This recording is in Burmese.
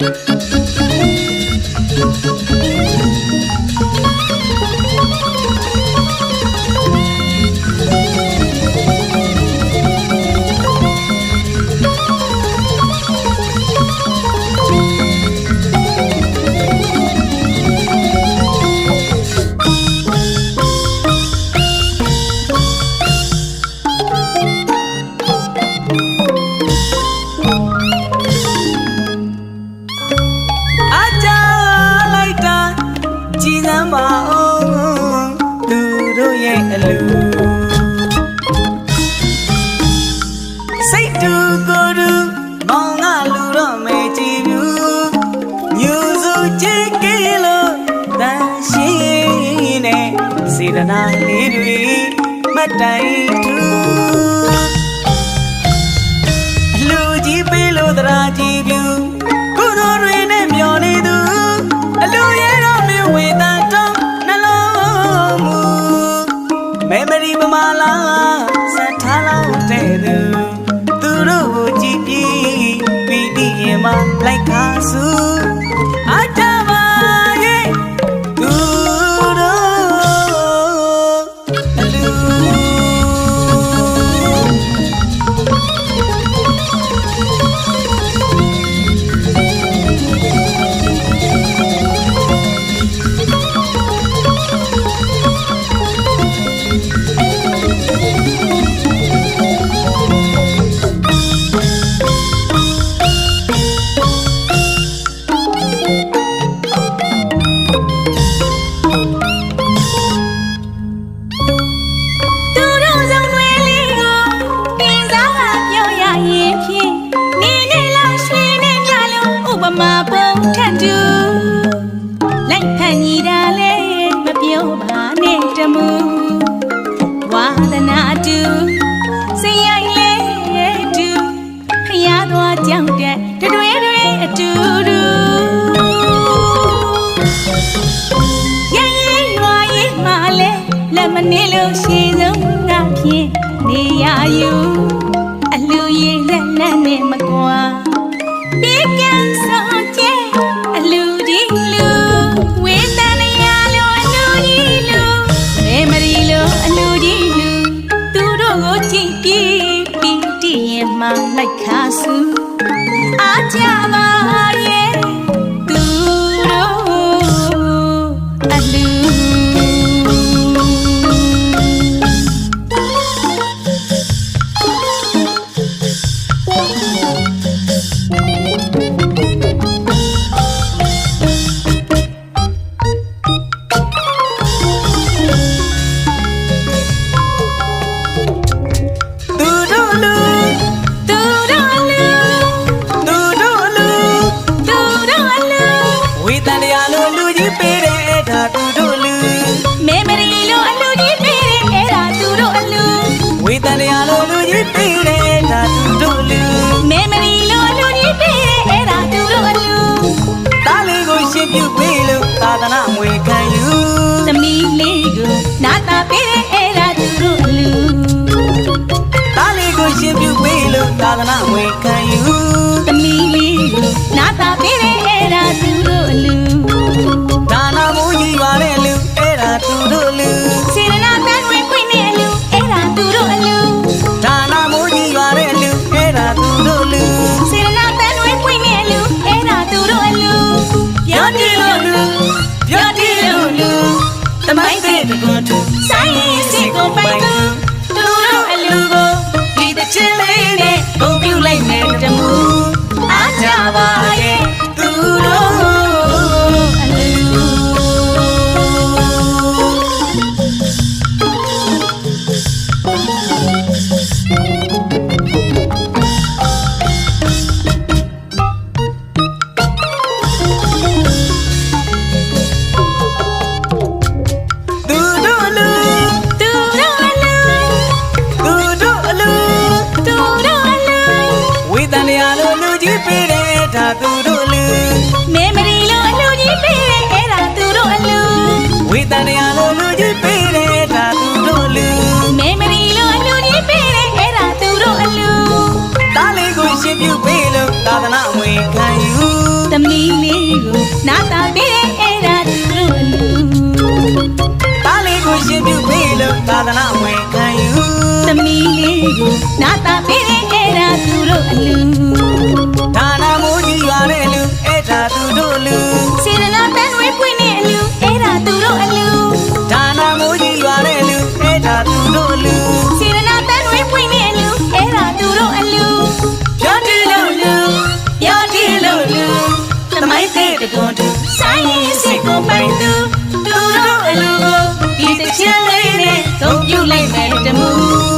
အ နာလေးတွေမတ်တိုင်တူအလူကြီးပေးလို့သရာကြီးပြူကုသိုလ်တွေနဲ့မျောနေသူအလူရဲတော်မြဝေတန်တောင်းနှလုံးမူမေမရီပမာလာစက်ထားလောက်တဲ့သူသူတို့ကိုကြည်ပြီးပီတိရင်မလိုက်ခါစု ကြောက်တဲ့တွေတွေအတူတူရရင်ရွာရင်မလဲလက်မနေလို့ရှိဆုံးကဖြင့်နေရယူအလူရင်လက်လက်နဲ့မကွာပြေပြန်ဆောင်ကျဲအလူဒီလူဝေတန်ရလို့အလူဒီလူမေမရီလို့အလူဒီလူသူတို့ကိုကြည့်ပြီးပြီးတည်ရင်မှလိုက်ခါစုအား ကြပါရဲ့သူတို့အလူ လို့သာသနာမွေခံယူသမီးလေးကိုနာတာပေးတယ်အဲ့ဒါသူတို့အလူတားလေးကိုရှင်းပြပေးလို့သာသနာမွေခံယူသမီးလေးကိုနာတာပေးတယ်အဲ့ဒါသူ Sa သနာဝင်ခံယူသမီးလေးကိုနာတာပေးတဲ့အဲ့ဒါသူတို့အလူဒါနာမိုးကြီးရွာတဲ့အလူအဲ့ဒါသူတို့လူစေတနာတန်ဝဲပွင့်တဲ့အလူအဲ့ဒါသူတို့အလူဒါနာမိုးကြီးရွာတဲ့အလူအဲ့ဒါသူတို့လူစေတနာတန်ဝဲပွင့်တဲ့အလူအဲ့ဒါသူတို့အလူပြောတယ်လို့လူပြောတယ်လို့လူသမိုင်းသေးတဲ့ကွန်တူဆိုင်ရင်စစ်ကိုပိုင်သူ Chile. you lay back to move.